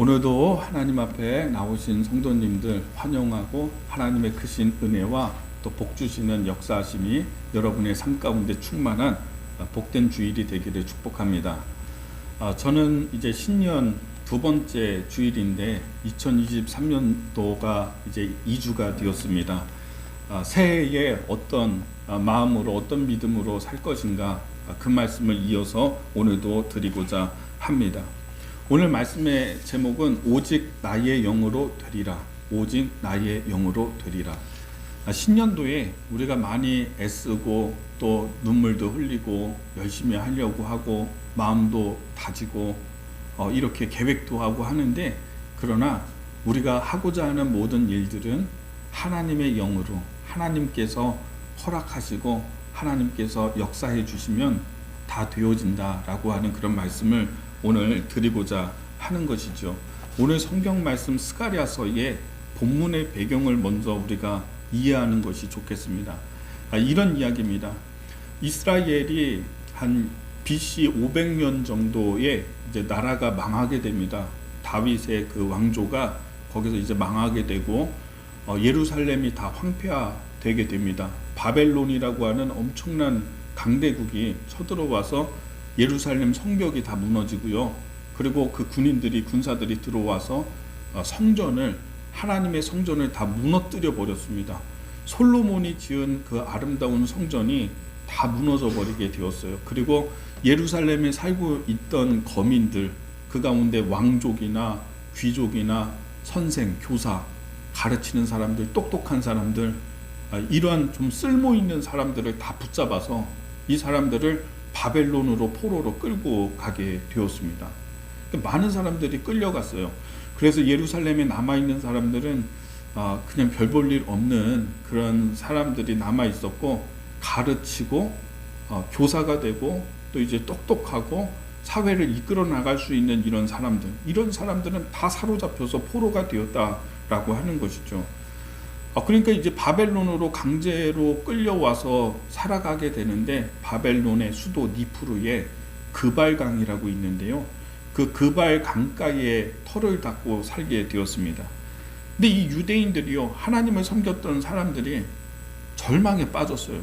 오늘도 하나님 앞에 나오신 성도님들 환영하고 하나님의 크신 은혜와 또 복 주시는 역사하심이 여러분의 삶 가운데 충만한 복된 주일이 되기를 축복합니다. 아, 저는 이제 신년 두 번째 주일인데 2023년도가 이제 2주가 되었습니다. 아, 새해에 어떤 아, 마음으로 어떤 믿음으로 살 것인가 아, 그 말씀을 이어서 오늘도 드리고자 합니다. 오늘 말씀의 제목은 오직 나의 영으로 되리라. 오직 나의 영으로 되리라. 아, 신년도에 우리가 많이 애쓰고 또 눈물도 흘리고 열심히 하려고 하고 마음도 다지고 어, 이렇게 계획도 하고 하는데 그러나 우리가 하고자 하는 모든 일들은 하나님의 영으로 하나님께서 허락하시고 하나님께서 역사해 주시면 다 되어진다라고 하는 그런 말씀을 오늘 드리고자 하는 것이죠. 오늘 성경 말씀 스가랴서의 본문의 배경을 먼저 우리가 이해하는 것이 좋겠습니다. 아, 이런 이야기입니다. 이스라엘이 한 BC 500년 정도에 이제 나라가 망하게 됩니다. 다윗의 그 왕조가 거기서 이제 망하게 되고 어, 예루살렘이 다 황폐화되게 됩니다. 바벨론이라고 하는 엄청난 강대국이 쳐들어와서 예루살렘 성벽이 다 무너지고요. 그리고 그 군인들이 군사들이 들어와서 어, 성전을 하나님의 성전을 다 무너뜨려 버렸습니다. 솔로몬이 지은 그 아름다운 성전이 다 무너져 버리게 되었어요. 그리고 예루살렘에 살고 있던 거민들 그 가운데 왕족이나 귀족이나 선생, 교사, 가르치는 사람들, 똑똑한 사람들 아, 이러한 좀 쓸모 있는 사람들을 다 붙잡아서 이 사람들을 바벨론으로 포로로 끌고 가게 되었습니다. 많은 사람들이 끌려갔어요. 그래서 예루살렘에 남아 있는 사람들은 아, 그냥 별 볼 일 없는 그런 사람들이 남아 있었고 가르치고 어, 교사가 되고 또 이제 똑똑하고 사회를 이끌어 나갈 수 있는 이런 사람들 이런 사람들은 다 사로잡혀서 포로가 되었다라고 하는 것이죠. 아, 그러니까 이제 바벨론으로 강제로 끌려와서 살아가게 되는데 바벨론의 수도 니프루에 그발강이라고 있는데요. 그 그발 강가에 터를 닦고 살게 되었습니다. 근데 이 유대인들이요 하나님을 섬겼던 사람들이 절망에 빠졌어요.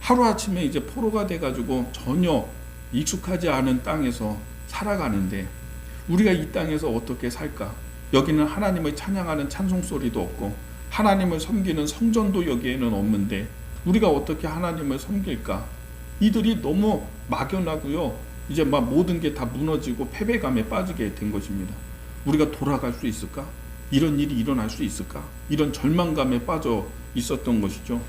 하루 아침에 이제 포로가 돼가지고 전혀 익숙하지 않은 땅에서 살아가는데 우리가 이 땅에서 어떻게 살까? 여기는 하나님을 찬양하는 찬송 소리도 없고 하나님을 섬기는 성전도 여기에는 없는데 우리가 어떻게 하나님을 섬길까? 이들이 너무 막연하고요. 이제 막 모든 게 다 무너지고 패배감에 빠지게 된 것입니다. 우리가 돌아갈 수 있을까? 이런 일이 일어날 수 있을까? 이런 절망감에 빠져 있었던 것이죠.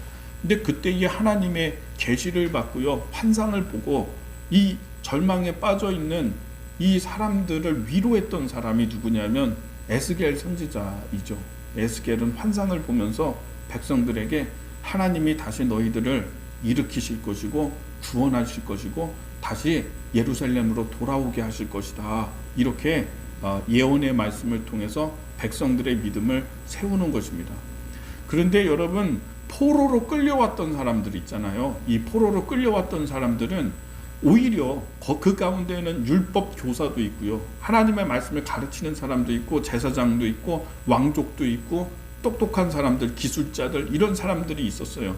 근데 그때에 하나님의 계시를 받고요. 환상을 보고 이 절망에 빠져 있는 이 사람들을 위로했던 사람이 누구냐면 에스겔 선지자이죠. 에스겔은 환상을 보면서 백성들에게 하나님이 다시 너희들을 일으키실 것이고 구원하실 것이고 다시 예루살렘으로 돌아오게 하실 것이다. 이렇게 어, 예언의 말씀을 통해서 백성들의 믿음을 세우는 것입니다. 그런데 여러분 포로로 끌려왔던 사람들 있잖아요. 이 포로로 끌려왔던 사람들은 오히려 그 가운데는 율법 교사도 있고요. 하나님의 말씀을 가르치는 사람도 있고 제사장도 있고 왕족도 있고 똑똑한 사람들, 기술자들 이런 사람들이 있었어요.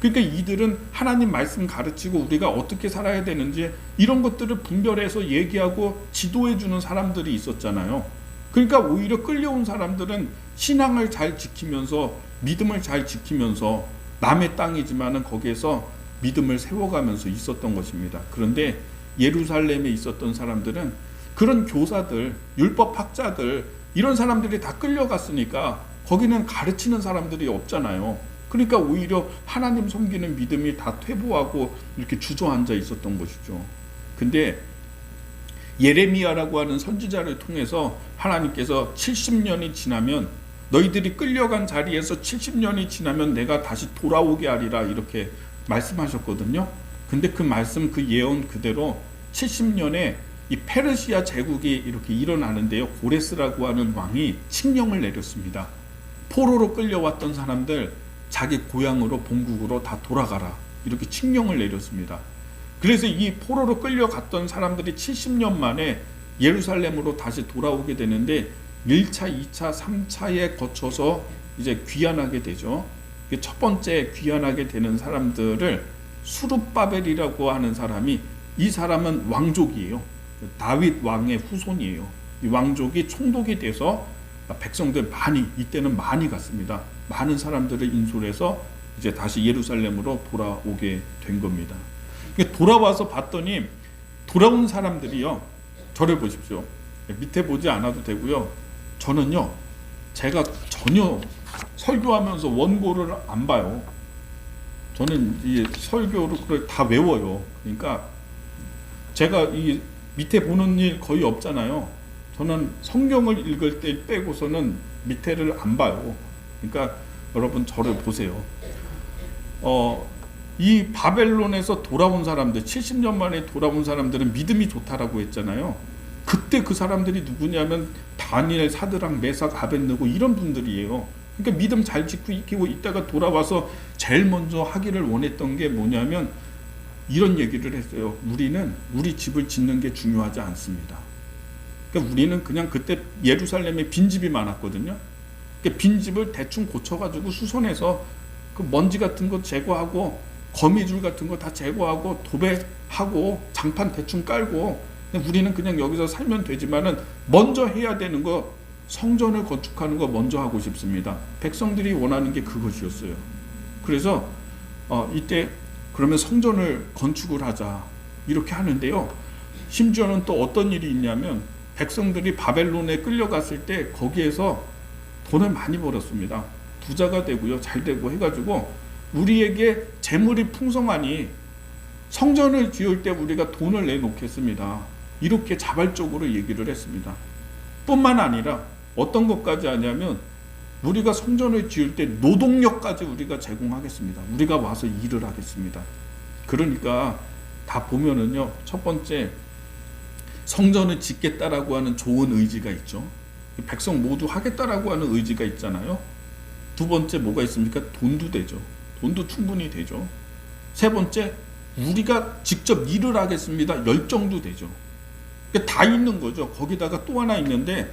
그러니까 이들은 하나님 말씀 가르치고 우리가 어떻게 살아야 되는지 이런 것들을 분별해서 얘기하고 지도해 주는 사람들이 있었잖아요. 그러니까 오히려 끌려온 사람들은 신앙을 잘 지키면서 믿음을 잘 지키면서 남의 땅이지만은 거기에서 믿음을 세워가면서 있었던 것입니다. 그런데 예루살렘에 있었던 사람들은 그런 교사들, 율법학자들 이런 사람들이 다 끌려갔으니까 거기는 가르치는 사람들이 없잖아요. 그러니까 오히려 하나님 섬기는 믿음이 다 퇴보하고 이렇게 주저앉아 있었던 것이죠. 근데 예레미야라고 하는 선지자를 통해서 하나님께서 70년이 지나면 너희들이 끌려간 자리에서 70년이 지나면 내가 다시 돌아오게 하리라 이렇게 말씀하셨거든요. 근데 그 말씀 그 예언 그대로 70년에 이 페르시아 제국이 이렇게 일어나는데요. 고레스라고 하는 왕이 칙령을 내렸습니다. 포로로 끌려왔던 사람들 자기 고향으로 본국으로 다 돌아가라. 이렇게 칙령을 내렸습니다. 그래서 이 포로로 끌려갔던 사람들이 70년 만에 예루살렘으로 다시 돌아오게 되는데 1차, 2차, 3차에 거쳐서 이제 귀환하게 되죠. 이게 첫 번째 귀환하게 되는 사람들을 수룹바벨이라고 하는 사람이 이 사람은 왕족이에요. 다윗 왕의 후손이에요. 이 왕족이 총독이 돼서 백성들 많이 이때는 많이 갔습니다. 많은 사람들을 인솔해서 이제 다시 예루살렘으로 돌아오게 된 겁니다. 돌아와서 봤더니 돌아온 사람들이요. 저를 보십시오. 밑에 보지 않아도 되고요. 저는요. 제가 전혀 설교하면서 원고를 안 봐요. 저는 이 설교를 다 외워요. 그러니까 제가 이 밑에 보는 일 거의 없잖아요. 저는 성경을 읽을 때 빼고서는 밑에를 안 봐요. 그러니까 여러분 저를 보세요. 어, 이 바벨론에서 돌아온 사람들, 70년 만에 돌아온 사람들은 믿음이 좋다라고 했잖아요. 그때 그 사람들이 누구냐면 다니엘, 사드랑, 메삭, 아벤느고 이런 분들이에요. 그러니까 믿음 잘 지키고 있고 있다가 돌아와서 제일 먼저 하기를 원했던 게 뭐냐면 이런 얘기를 했어요. 우리는 우리 집을 짓는 게 중요하지 않습니다. 그러니까 우리는 그냥 그때 예루살렘에 빈집이 많았거든요. 그러니까 빈집을 대충 고쳐가지고 수선해서 그 먼지 같은 거 제거하고 거미줄 같은 거 다 제거하고 도배하고 장판 대충 깔고 우리는 그냥 여기서 살면 되지만은 먼저 해야 되는 거 성전을 건축하는 거 먼저 하고 싶습니다. 백성들이 원하는 게 그것이었어요. 그래서 어, 이때 그러면 성전을 건축을 하자 이렇게 하는데요. 심지어는 또 어떤 일이 있냐면 백성들이 바벨론에 끌려갔을 때 거기에서 돈을 많이 벌었습니다. 부자가 되고요, 잘 되고 해가지고 우리에게 재물이 풍성하니 성전을 지을 때 우리가 돈을 내놓겠습니다. 이렇게 자발적으로 얘기를 했습니다. 뿐만 아니라 어떤 것까지 하냐면 우리가 성전을 지을 때 노동력까지 우리가 제공하겠습니다. 우리가 와서 일을 하겠습니다. 그러니까 다 보면은요. 첫 번째 성전을 짓겠다라고 하는 좋은 의지가 있죠. 백성 모두 하겠다라고 하는 의지가 있잖아요. 두 번째 뭐가 있습니까? 돈도 되죠. 돈도 충분히 되죠. 세 번째 우리가 직접 일을 하겠습니다. 열정도 되죠. 다 있는 거죠. 거기다가 또 하나 있는데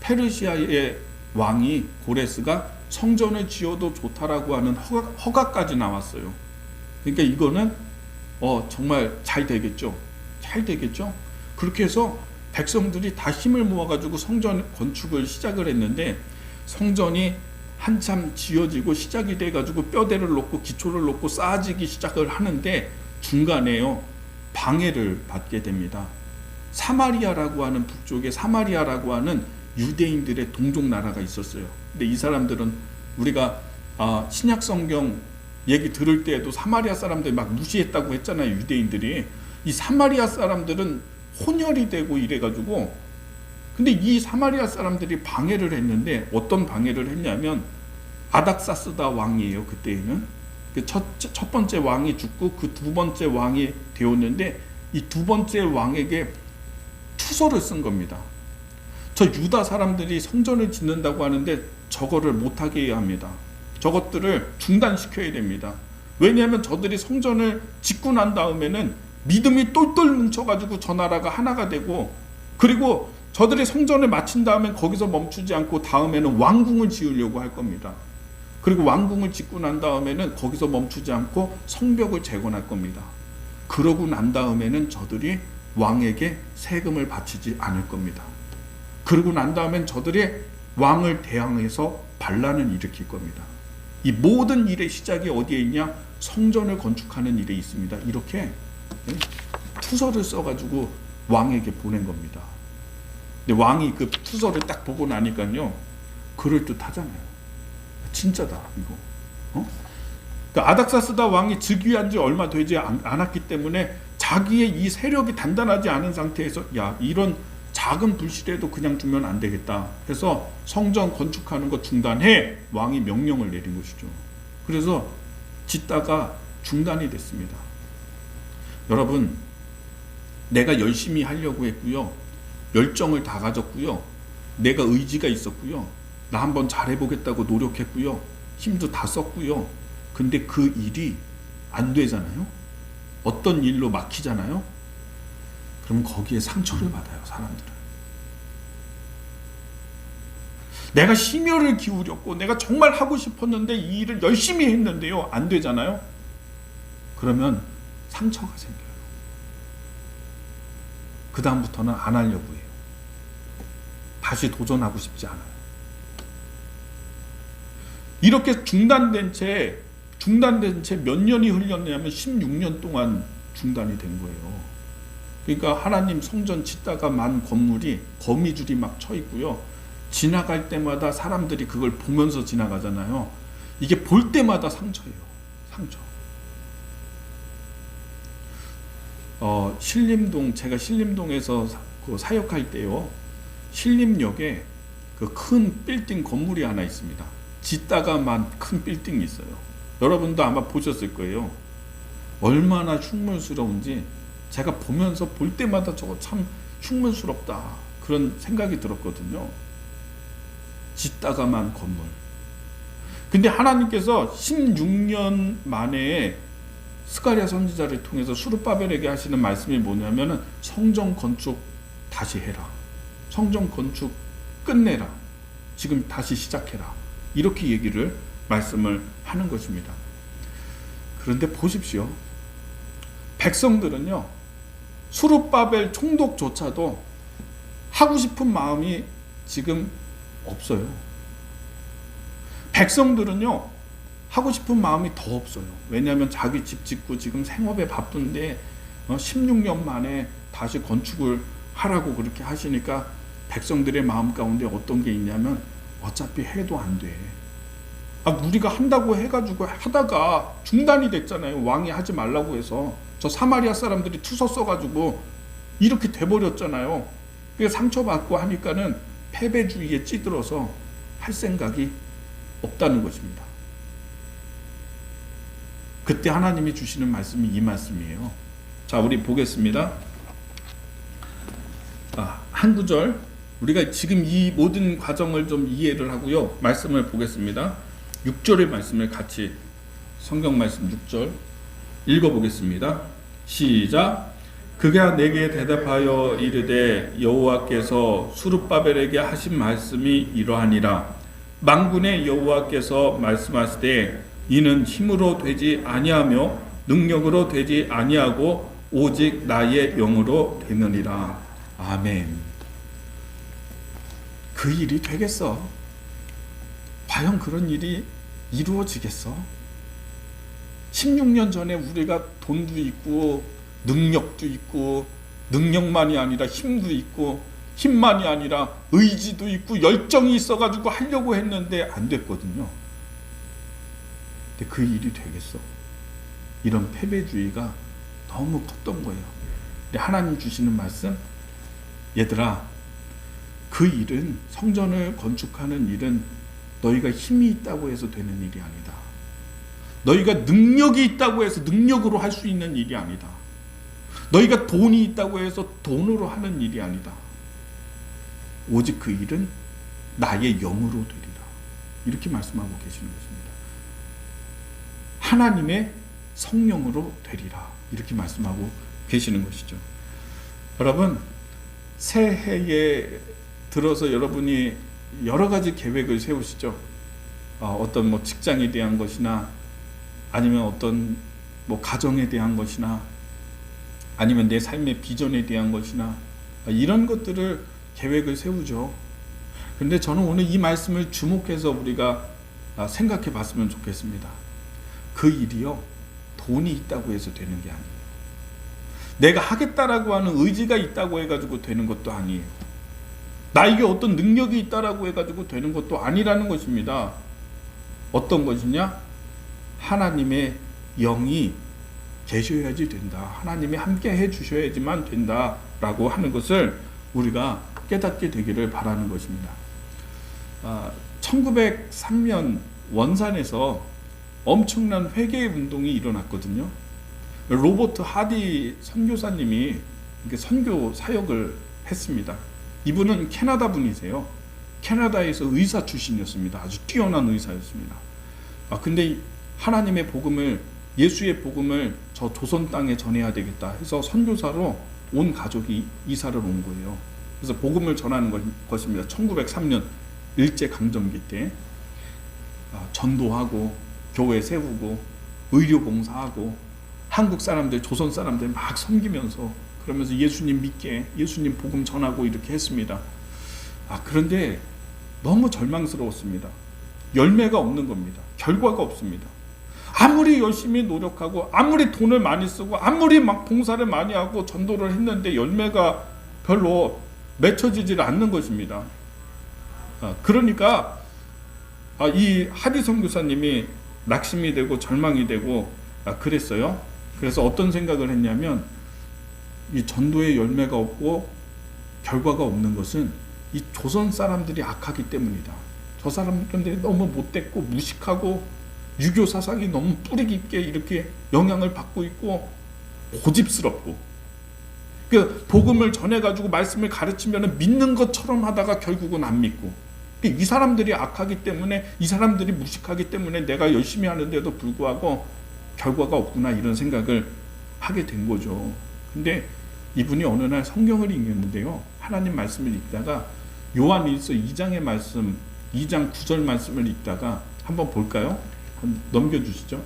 페르시아의 왕이 고레스가 성전을 지어도 좋다라고 하는 허가, 허가 까지 나왔어요. 그러니까 이거는 어, 정말 잘 되겠죠. 잘 되겠죠. 그렇게 해서 백성들이 다 힘을 모아가지고 성전 건축을 시작을 했는데 성전이 한참 지어지고 시작이 돼가지고 뼈대를 놓고 기초를 놓고 쌓아지기 시작을 하는데 중간에요 방해를 받게 됩니다. 사마리아라고 하는 북쪽에 사마리아라고 하는 유대인들의 동족 나라가 있었어요. 근데 이 사람들은 우리가 아, 신약 성경 얘기 들을 때에도 사마리아 사람들 막 무시했다고 했잖아요. 유대인들이 이 사마리아 사람들은 혼혈이 되고 이래가지고 근데 이 사마리아 사람들이 방해를 했는데 어떤 방해를 했냐면 아닥사스다 왕이에요 그때에는 그 첫, 첫 번째 왕이 죽고 그 두 번째 왕이 되었는데 이 두 번째 왕에게 투서를 쓴 겁니다. 저 유다 사람들이 성전을 짓는다고 하는데 저거를 못하게 해야 합니다. 저것들을 중단시켜야 됩니다. 왜냐하면 저들이 성전을 짓고 난 다음에는 믿음이 똘똘 뭉쳐가지고 저 나라가 하나가 되고 그리고 저들이 성전을 마친 다음에 거기서 멈추지 않고 다음에는 왕궁을 지으려고 할 겁니다. 그리고 왕궁을 짓고 난 다음에는 거기서 멈추지 않고 성벽을 재건할 겁니다. 그러고 난 다음에는 저들이 왕에게 세금을 바치지 않을 겁니다. 그러고 난 다음엔 저들이 왕을 대항해서 반란을 일으킬 겁니다. 이 모든 일의 시작이 어디에 있냐? 성전을 건축하는 일에 있습니다. 이렇게 예, 투서를 써가지고 왕에게 보낸 겁니다. 근데 왕이 그 투서를 딱 보고 나니까요, 그럴 듯하잖아요. 진짜다 이거. 어? 그러니까 아닥사스다 왕이 즉위한 지 얼마 되지 않, 않았기 때문에 자기의 이 세력이 단단하지 않은 상태에서 야 이런 작은 불씨라도 그냥 두면 안 되겠다 해서 성전 건축하는 거 중단해 왕이 명령을 내린 것이죠. 그래서 짓다가 중단이 됐습니다. 여러분 내가 열심히 하려고 했고요. 열정을 다 가졌고요. 내가 의지가 있었고요. 나 한번 잘해보겠다고 노력했고요. 힘도 다 썼고요. 근데 그 일이 안 되잖아요. 어떤 일로 막히잖아요. 그럼 거기에 상처를 받아요, 사람들은. 내가 심혈을 기울였고, 내가 정말 하고 싶었는데, 이 일을 열심히 했는데요, 안 되잖아요? 그러면 상처가 생겨요. 그다음부터는 안 하려고 해요. 다시 도전하고 싶지 않아요. 이렇게 중단된 채, 중단된 채 몇 년이 흘렸냐면 16년 동안 중단이 된 거예요. 그러니까 하나님 성전 짓다가 만 건물이 거미줄이 막 쳐 있고요. 지나갈 때마다 사람들이 그걸 보면서 지나가잖아요. 이게 볼 때마다 상처예요. 상처. 어, 신림동 제가 신림동에서 사, 그 사역할 때요. 신림역에 그 큰 빌딩 건물이 하나 있습니다. 짓다가만 큰 빌딩이 있어요. 여러분도 아마 보셨을 거예요. 얼마나 흉물스러운지 제가 보면서 볼 때마다 저거 참 흉물스럽다 그런 생각이 들었거든요. 짓다가만 건물. 근데 하나님께서 16년 만에 스가랴 선지자를 통해서 수르바벨에게 하시는 말씀이 뭐냐면은 성전 건축 다시 해라. 성전 건축 끝내라. 지금 다시 시작해라. 이렇게 얘기를 말씀을 하는 것입니다. 그런데 보십시오. 백성들은요. 수르바벨 총독조차도 하고 싶은 마음이 지금 없어요. 백성들은요. 하고 싶은 마음이 더 없어요. 왜냐하면 자기 집 짓고 지금 생업에 바쁜데 16년 만에 다시 건축을 하라고 그렇게 하시니까 백성들의 마음 가운데 어떤 게 있냐면 어차피 해도 안 돼. 아, 우리가 한다고 해가지고 하다가 중단이 됐잖아요. 왕이 하지 말라고 해서 저 사마리아 사람들이 투서 써가지고 이렇게 돼버렸잖아요. 그게 상처받고 하니까는 패배주의에 찌들어서 할 생각이 없다는 것입니다. 그때 하나님이 주시는 말씀이 이 말씀이에요. 자, 우리 보겠습니다. 아, 한 구절 우리가 지금 이 모든 과정을 좀 이해를 하고요. 말씀을 보겠습니다. 6절의 말씀을 같이 성경 말씀 6절 읽어 보겠습니다. 시작. 그가 내게 대답하여 이르되 여호와께서 수르바벨에게 하신 말씀이 이러하니라. 망군의 여호와께서 말씀하시되 이는 힘으로 되지 아니하며 능력으로 되지 아니하고 오직 나의 영으로 되느니라. 아멘. 그 일이 되겠어? 과연 그런 일이 이루어지겠어? 16년 전에 우리가 돈도 있고 능력도 있고 능력만이 아니라 힘도 있고 힘만이 아니라 의지도 있고 열정이 있어가지고 하려고 했는데 안 됐거든요. 근데 그 일이 되겠어? 이런 패배주의가 너무 컸던 거예요. 근데 하나님 주시는 말씀, 얘들아, 그 일은 성전을 건축하는 일은 너희가 힘이 있다고 해서 되는 일이 아니다. 너희가 능력이 있다고 해서 능력으로 할 수 있는 일이 아니다. 너희가 돈이 있다고 해서 돈으로 하는 일이 아니다. 오직 그 일은 나의 영으로 되리라. 이렇게 말씀하고 계시는 것입니다. 하나님의 성령으로 되리라. 이렇게 말씀하고 계시는 것이죠. 여러분, 새해에 들어서 여러분이 여러 가지 계획을 세우시죠. 어, 떤뭐 직장에 대한 것이나 아니면 어떤 뭐 가정에 대한 것이나 아니면 내 삶의 비전에 대한 것이나 이런 것들을 계획을 세우죠. 근데 저는 오늘 이 말씀을 주목해서 우리가 아, 생각해 봤으면 좋겠습니다. 그 일이요, 돈이 있다고 해서 되는 게 아니에요. 내가 하겠다라고 하는 의지가 있다고 해가지고 되는 것도 아니에요. 나에게 어떤 능력이 있다라고 해가지고 되는 것도 아니라는 것입니다. 어떤 것이냐? 하나님의 영이 계셔야지 된다. 하나님이 함께 해 주셔야지만 된다라고 하는 것을 우리가 깨닫게 되기를 바라는 것입니다. 아, 1903년 원산에서 엄청난 회개 운동이 일어났거든요. 로버트 하디 선교사님이 선교 사역을 했습니다. 이분은 캐나다 분이세요. 캐나다에서 의사 출신이었습니다. 아주 뛰어난 의사였습니다. 아, 근데 하나님의 복음을 예수의 복음을 저 조선 땅에 전해야 되겠다 해서 선교사로 온 가족이 이사를 온 거예요. 그래서 복음을 전하는 것입니다. 1903년 일제 강점기 때 아, 전도하고 교회 세우고 의료 봉사하고 한국 사람들 조선 사람들 막 섬기면서 그러면서 예수님 믿게 예수님 복음 전하고 이렇게 했습니다. 아 그런데 너무 절망스러웠습니다. 열매가 없는 겁니다. 결과가 없습니다. 아무리 열심히 노력하고 아무리 돈을 많이 쓰고 아무리 막 봉사를 많이 하고 전도를 했는데 열매가 별로 맺혀지질 않는 것입니다. 아, 그러니까 아, 이 하리성 교사님이 낙심이 되고 절망이 되고 아, 그랬어요. 그래서 어떤 생각을 했냐면 이 전도의 열매가 없고 결과가 없는 것은 이 조선 사람들이 악하기 때문이다. 저 사람들이 너무 못됐고 무식하고 유교 사상이 너무 뿌리 깊게 이렇게 영향을 받고 있고 고집스럽고 그 복음을 전해 가지고 말씀을 가르치면 믿는 것처럼 하다가 결국은 안 믿고 이 사람들이 악하기 때문에 이 사람들이 무식하기 때문에 내가 열심히 하는데도 불구하고 결과가 없구나 이런 생각을 하게 된 거죠. 근데 이분이 어느 날 성경을 읽는데요. 하나님 말씀을 읽다가 요한일서 2장의 말씀, 2장 9절 말씀을 읽다가 한번 볼까요? 한번 넘겨 주시죠.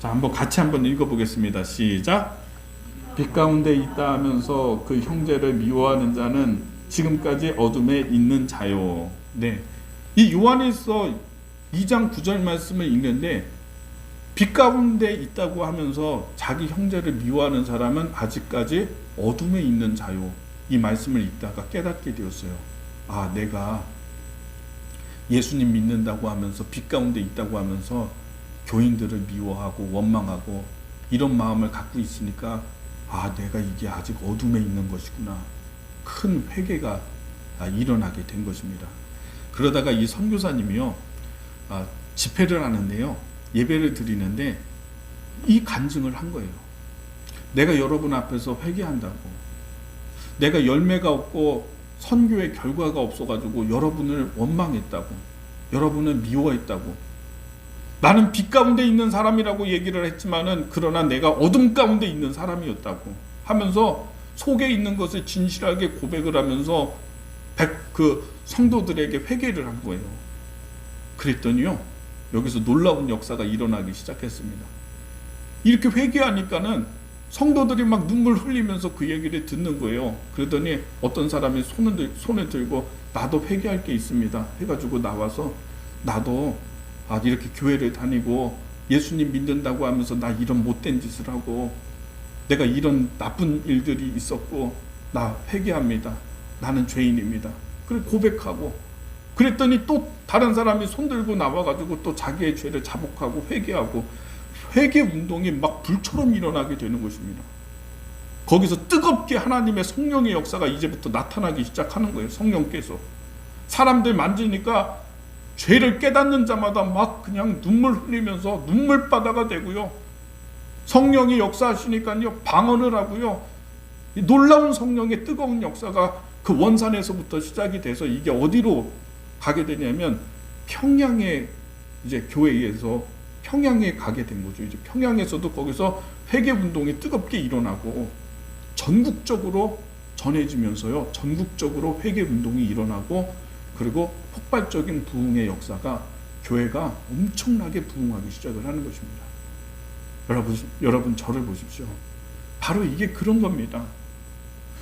자, 한번 같이 한번 읽어 보겠습니다. 시작. 빛 가운데 있다 하면서 그 형제를 미워하는 자는 지금까지 어둠에 있는 자요. 네. 이 요한일서 2장 9절 말씀을 읽는데 빛 가운데 있다고 하면서 자기 형제를 미워하는 사람은 아직까지 어둠에 있는 자요. 이 말씀을 읽다가 깨닫게 되었어요. 아, 내가 예수님 믿는다고 하면서 빛 가운데 있다고 하면서 교인들을 미워하고 원망하고 이런 마음을 갖고 있으니까 아, 내가 이게 아직 어둠에 있는 것이구나. 큰 회개가 아, 일어나게 된 것입니다. 그러다가 이 선교사님이요, 아, 집회를 하는데요, 예배를 드리는데 이 간증을 한 거예요. 내가 여러분 앞에서 회개한다고. 내가 열매가 없고 선교의 결과가 없어가지고 여러분을 원망했다고. 여러분을 미워했다고. 나는 빛 가운데 있는 사람이라고 얘기를 했지만은 그러나 내가 어둠 가운데 있는 사람이었다고 하면서 속에 있는 것을 진실하게 고백을 하면서 백, 그 성도들에게 회개를 한 거예요. 그랬더니요. 여기서 놀라운 역사가 일어나기 시작했습니다. 이렇게 회개하니까는 성도들이 막 눈물 흘리면서 그 얘기를 듣는 거예요. 그러더니 어떤 사람이 손을, 들, 손을 들고 나도 회개할 게 있습니다. 해가지고 나와서 나도 아, 이렇게 교회를 다니고 예수님 믿는다고 하면서 나 이런 못된 짓을 하고 내가 이런 나쁜 일들이 있었고 나 회개합니다. 나는 죄인입니다. 그래 고백하고 그랬더니 또 다른 사람이 손들고 나와가지고 또 자기의 죄를 자복하고 회개하고 회개 운동이 막 불처럼 일어나게 되는 것입니다. 거기서 뜨겁게 하나님의 성령의 역사가 이제부터 나타나기 시작하는 거예요. 성령께서 사람들 만지니까 죄를 깨닫는 자마다 막 그냥 눈물 흘리면서 눈물바다가 되고요. 성령이 역사하시니까요. 방언을 하고요. 놀라운 성령의 뜨거운 역사가 그 원산에서부터 시작이 돼서 이게 어디로 가게 되냐면 평양에 이제 교회에서 평양에 가게 된 거죠. 이제 평양에서도 거기서 회개 운동이 뜨겁게 일어나고 전국적으로 전해지면서요. 전국적으로 회개 운동이 일어나고 그리고 폭발적인 부흥의 역사가 교회가 엄청나게 부흥하기 시작을 하는 것입니다. 여러분, 여러분 저를 보십시오. 바로 이게 그런 겁니다.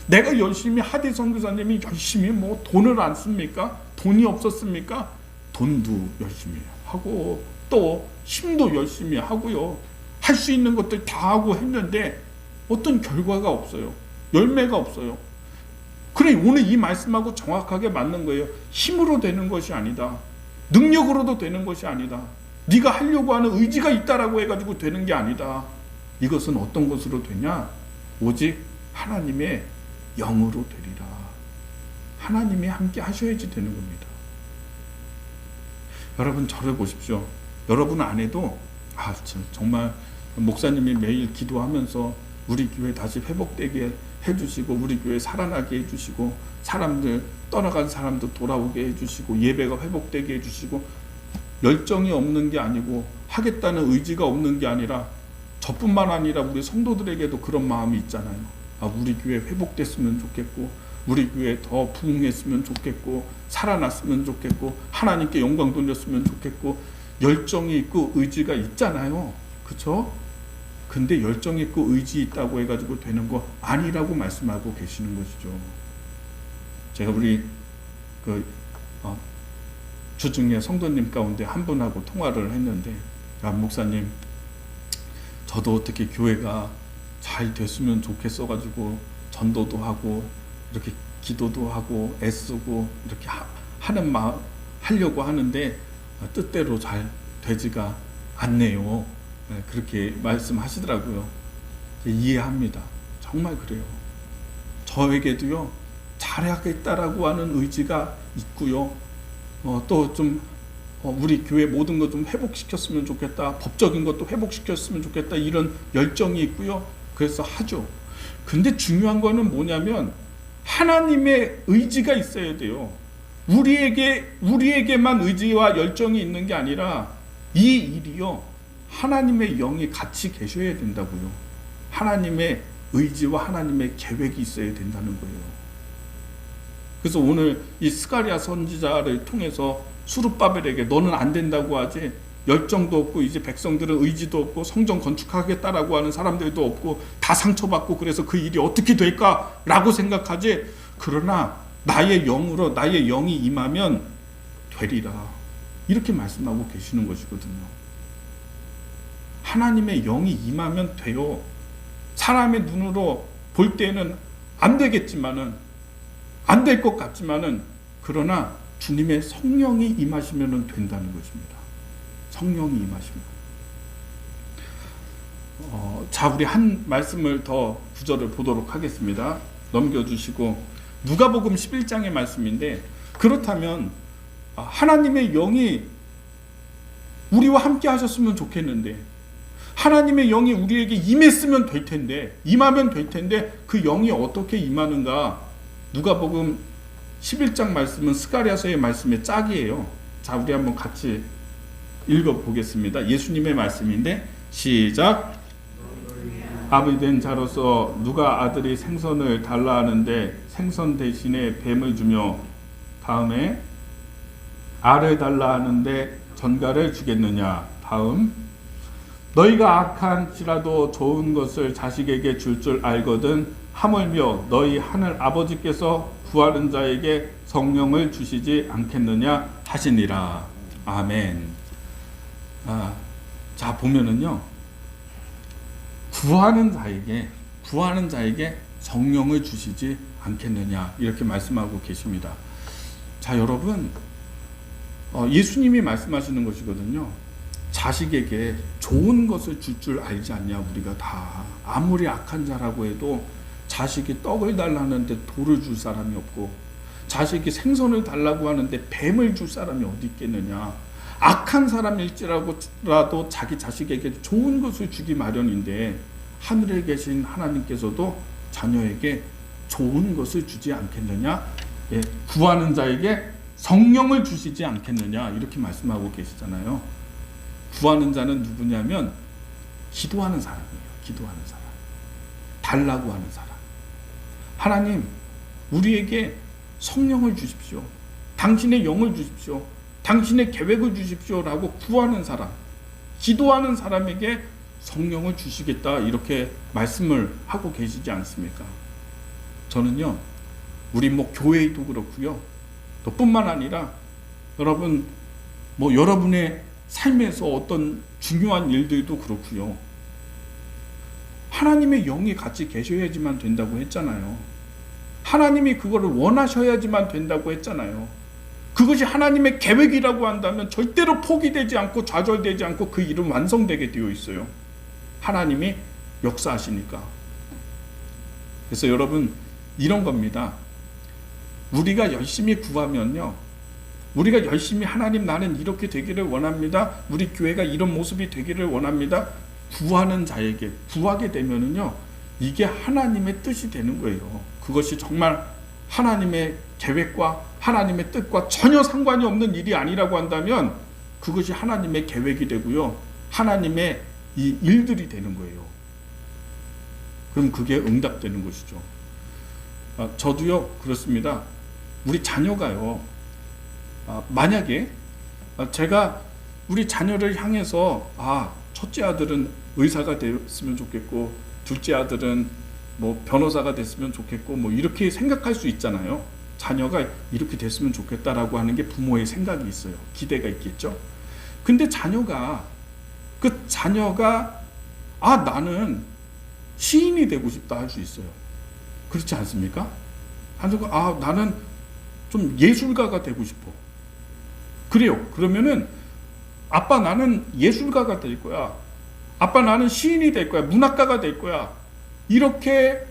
내가 열심히 하디 선교사님이 열심히 뭐 돈을 안 씁니까? 돈이 없었습니까? 돈도 열심히 하고 또 힘도 열심히 하고요. 할 수 있는 것들 다 하고 했는데 어떤 결과가 없어요. 열매가 없어요. 그래 오늘 이 말씀하고 정확하게 맞는 거예요. 힘으로 되는 것이 아니다. 능력으로도 되는 것이 아니다. 네가 하려고 하는 의지가 있다라고 해가지고 되는 게 아니다. 이것은 어떤 것으로 되냐? 오직 하나님의 영으로 되리라. 하나님이 함께 하셔야지 되는 겁니다. 여러분 저를 보십시오. 여러분 안에도 아 정말 목사님이 매일 기도하면서 우리 교회 다시 회복되게 해주시고 우리 교회 살아나게 해주시고 사람들 떠나간 사람도 돌아오게 해주시고 예배가 회복되게 해주시고 열정이 없는 게 아니고 하겠다는 의지가 없는 게 아니라 저뿐만 아니라 우리 성도들에게도 그런 마음이 있잖아요. 아 우리 교회 회복됐으면 좋겠고 우리 교회 더 부흥했으면 좋겠고 살아났으면 좋겠고 하나님께 영광 돌렸으면 좋겠고 열정이 있고 의지가 있잖아요. 그렇죠? 근데 열정 있고 의지 있다고 해가지고 되는 거 아니라고 말씀하고 계시는 것이죠. 제가 우리 그 어, 주중에 성도님 가운데 한 분하고 통화를 했는데 아 목사님 저도 어떻게 교회가 잘 됐으면 좋겠어 가지고 전도도 하고 이렇게 기도도 하고 애쓰고 이렇게 하, 하는 마 하려고 하는데 어, 뜻대로 잘 되지가 않네요. 네, 그렇게 말씀하시더라고요. 이해합니다. 정말 그래요. 저에게도요 잘하겠다라고 하는 의지가 있고요. 어, 또좀 어, 우리 교회 모든 것 좀 회복시켰으면 좋겠다. 법적인 것도 회복시켰으면 좋겠다. 이런 열정이 있고요. 그래서 하죠. 근데 중요한 거는 뭐냐면 하나님의 의지가 있어야 돼요. 우리에게 우리에게만 의지와 열정이 있는 게 아니라 이 일이요. 하나님의 영이 같이 계셔야 된다고요. 하나님의 의지와 하나님의 계획이 있어야 된다는 거예요. 그래서 오늘 이 스가리아 선지자를 통해서 수르바벨에게 너는 안 된다고 하지 열정도 없고 이제 백성들은 의지도 없고 성전 건축하겠다라고 하는 사람들도 없고 다 상처받고 그래서 그 일이 어떻게 될까라고 생각하지 그러나 나의 영으로 나의 영이 임하면 되리라 이렇게 말씀하고 계시는 것이거든요. 하나님의 영이 임하면 돼요. 사람의 눈으로 볼 때는 안 되겠지만은 안 될 것 같지만은 그러나 주님의 성령이 임하시면 된다는 것입니다. 성령이 임하시면. 어, 자, 우리 한 말씀을 더 구절을 보도록 하겠습니다. 넘겨주시고 누가복음 11장의 말씀인데 그렇다면 아, 하나님의 영이 우리와 함께 하셨으면 좋겠는데 하나님의 영이 우리에게 임했으면 될 텐데 임하면 될 텐데 그 영이 어떻게 임하는가 누가복음 11장 말씀은 스가랴서의 말씀의 짝이에요. 자, 우리 한번 같이 읽어 보겠습니다. 예수님의 말씀인데 시작. 아비 된 자로서 누가 아들이 생선을 달라 하는데 생선 대신에 뱀을 주며 다음에 알을 달라 하는데 전갈을 주겠느냐. 다음 너희가 악한지라도 좋은 것을 자식에게 줄줄 알거든 하물며 너희 하늘 아버지께서 구하는 자에게 성령을 주시지 않겠느냐 하시니라. 아멘. 아, 자 보면은요. 구하는 자에게 구하는 자에게 성령을 주시지 않겠느냐 이렇게 말씀하고 계십니다. 자 여러분 어, 예수님이 말씀하시는 것이거든요. 자식에게 좋은 것을 줄 줄 알지 않냐 우리가 다 아무리 악한 자라고 해도 자식이 떡을 달라는데 돌을 줄 사람이 없고 자식이 생선을 달라고 하는데 뱀을 줄 사람이 어디 있겠느냐 악한 사람일지라도 자기 자식에게 좋은 것을 주기 마련인데 하늘에 계신 하나님께서도 자녀에게 좋은 것을 주지 않겠느냐? 예, 구하는 자에게 성령을 주시지 않겠느냐? 이렇게 말씀하고 계시잖아요. 구하는 자는 누구냐면 기도하는 사람이에요. 기도하는 사람. 달라고 하는 사람. 하나님, 우리에게 성령을 주십시오. 당신의 영을 주십시오. 당신의 계획을 주십시오라고 구하는 사람, 기도하는 사람에게 성령을 주시겠다 이렇게 말씀을 하고 계시지 않습니까? 저는요, 우리 뭐 교회도 그렇고요, 또 뿐만 아니라 여러분 뭐 여러분의 삶에서 어떤 중요한 일들도 그렇고요. 하나님의 영이 같이 계셔야지만 된다고 했잖아요. 하나님이 그거를 원하셔야지만 된다고 했잖아요. 그것이 하나님의 계획이라고 한다면 절대로 포기되지 않고 좌절되지 않고 그 일은 완성되게 되어 있어요. 하나님이 역사하시니까. 그래서 여러분 이런 겁니다. 우리가 열심히 구하면요. 우리가 열심히 하나님 나는 이렇게 되기를 원합니다. 우리 교회가 이런 모습이 되기를 원합니다. 구하는 자에게 구하게 되면은요 이게 하나님의 뜻이 되는 거예요. 그것이 정말 하나님의 계획과 하나님의 뜻과 전혀 상관이 없는 일이 아니라고 한다면 그것이 하나님의 계획이 되고요. 하나님의 이 일들이 되는 거예요. 그럼 그게 응답되는 것이죠. 아, 저도요 그렇습니다. 우리 자녀가요. 아, 만약에 아, 제가 우리 자녀를 향해서 아 첫째 아들은 의사가 됐으면 좋겠고 둘째 아들은 뭐 변호사가 됐으면 좋겠고 뭐 이렇게 생각할 수 있잖아요. 자녀가 이렇게 됐으면 좋겠다라고 하는 게 부모의 생각이 있어요. 기대가 있겠죠. 근데 자녀가 그 자녀가 아 나는 시인이 되고 싶다 할 수 있어요. 그렇지 않습니까? 자녀가 아 나는 좀 예술가가 되고 싶어. 그래요. 그러면은 아빠 나는 예술가가 될 거야. 아빠 나는 시인이 될 거야. 문학가가 될 거야. 이렇게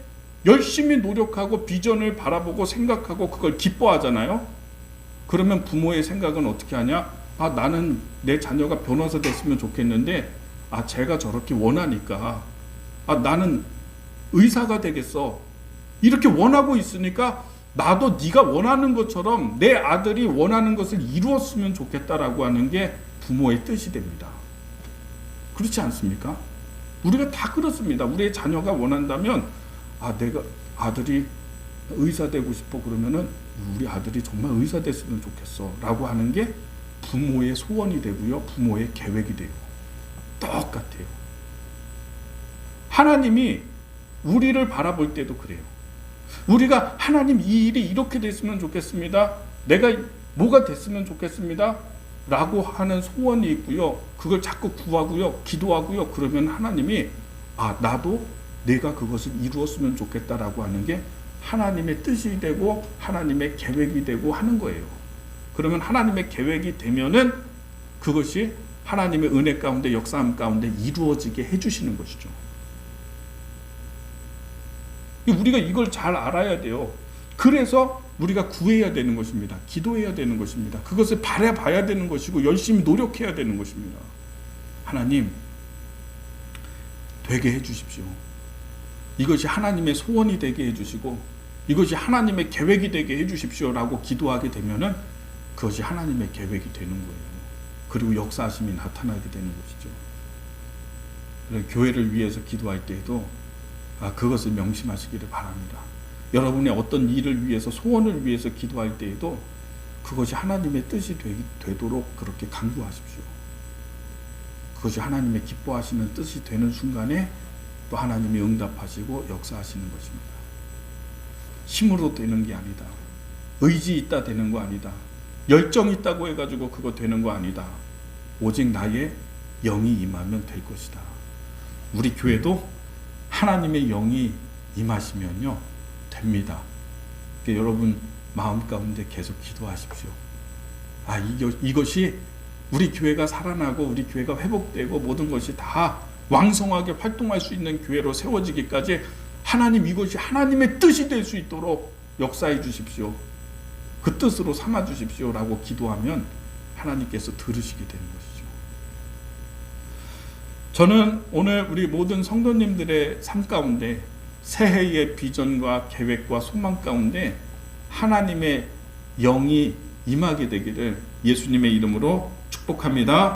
열심히 노력하고 비전을 바라보고 생각하고 그걸 기뻐하잖아요. 그러면 부모의 생각은 어떻게 하냐? 아, 나는 내 자녀가 변호사 됐으면 좋겠는데, 아, 제가 저렇게 원하니까, 아, 나는 의사가 되겠어. 이렇게 원하고 있으니까, 나도 네가 원하는 것처럼 내 아들이 원하는 것을 이루었으면 좋겠다라고 하는 게 부모의 뜻이 됩니다. 그렇지 않습니까? 우리가 다 그렇습니다. 우리의 자녀가 원한다면 아 내가 아들이 의사 되고 싶어 그러면은 우리 아들이 정말 의사 됐으면 좋겠어 라고 하는 게 부모의 소원이 되고요. 부모의 계획이 되고 똑같아요. 하나님이 우리를 바라볼 때도 그래요. 우리가 하나님 이 일이 이렇게 됐으면 좋겠습니다. 내가 뭐가 됐으면 좋겠습니다. 라고 하는 소원이 있고요. 그걸 자꾸 구하고요. 기도하고요. 그러면 하나님이 아, 나도 내가 그것을 이루었으면 좋겠다라고 하는 게 하나님의 뜻이 되고 하나님의 계획이 되고 하는 거예요. 그러면 하나님의 계획이 되면은 그것이 하나님의 은혜 가운데 역사함 가운데 이루어지게 해 주시는 것이죠. 우리가 이걸 잘 알아야 돼요. 그래서 우리가 구해야 되는 것입니다. 기도해야 되는 것입니다. 그것을 바라봐야 되는 것이고 열심히 노력해야 되는 것입니다. 하나님 되게 해 주십시오. 이것이 하나님의 소원이 되게 해 주시고 이것이 하나님의 계획이 되게 해 주십시오라고 기도하게 되면은 그것이 하나님의 계획이 되는 거예요. 그리고 역사하심이 나타나게 되는 것이죠. 교회를 위해서 기도할 때에도 아, 그것을 명심하시기를 바랍니다. 여러분의 어떤 일을 위해서 소원을 위해서 기도할 때에도 그것이 하나님의 뜻이 되, 도록 그렇게 강구하십시오. 그것이 하나님의 기뻐하시는 뜻이 되는 순간에 또 하나님이 응답하시고 역사하시는 것입니다. 힘으로 되는 게 아니다. 의지 있다 되는 거 아니다. 열정 있다고 해가지고 그거 되는 거 아니다. 오직 나의 영이 임하면 될 것이다. 우리 교회도 하나님의 영이 임하시면요 됩니다. 그러니까 여러분 마음 가운데 계속 기도하십시오. 아 이거, 이것이 우리 교회가 살아나고 우리 교회가 회복되고 모든 것이 다 왕성하게 활동할 수 있는 교회로 세워지기까지 하나님 이것이 하나님의 뜻이 될 수 있도록 역사해 주십시오. 그 뜻으로 삼아 주십시오 라고 기도하면 하나님께서 들으시게 되는 것이죠. 저는 오늘 우리 모든 성도님들의 삶 가운데 새해의 비전과 계획과 소망 가운데 하나님의 영이 임하게 되기를 예수님의 이름으로 축복합니다.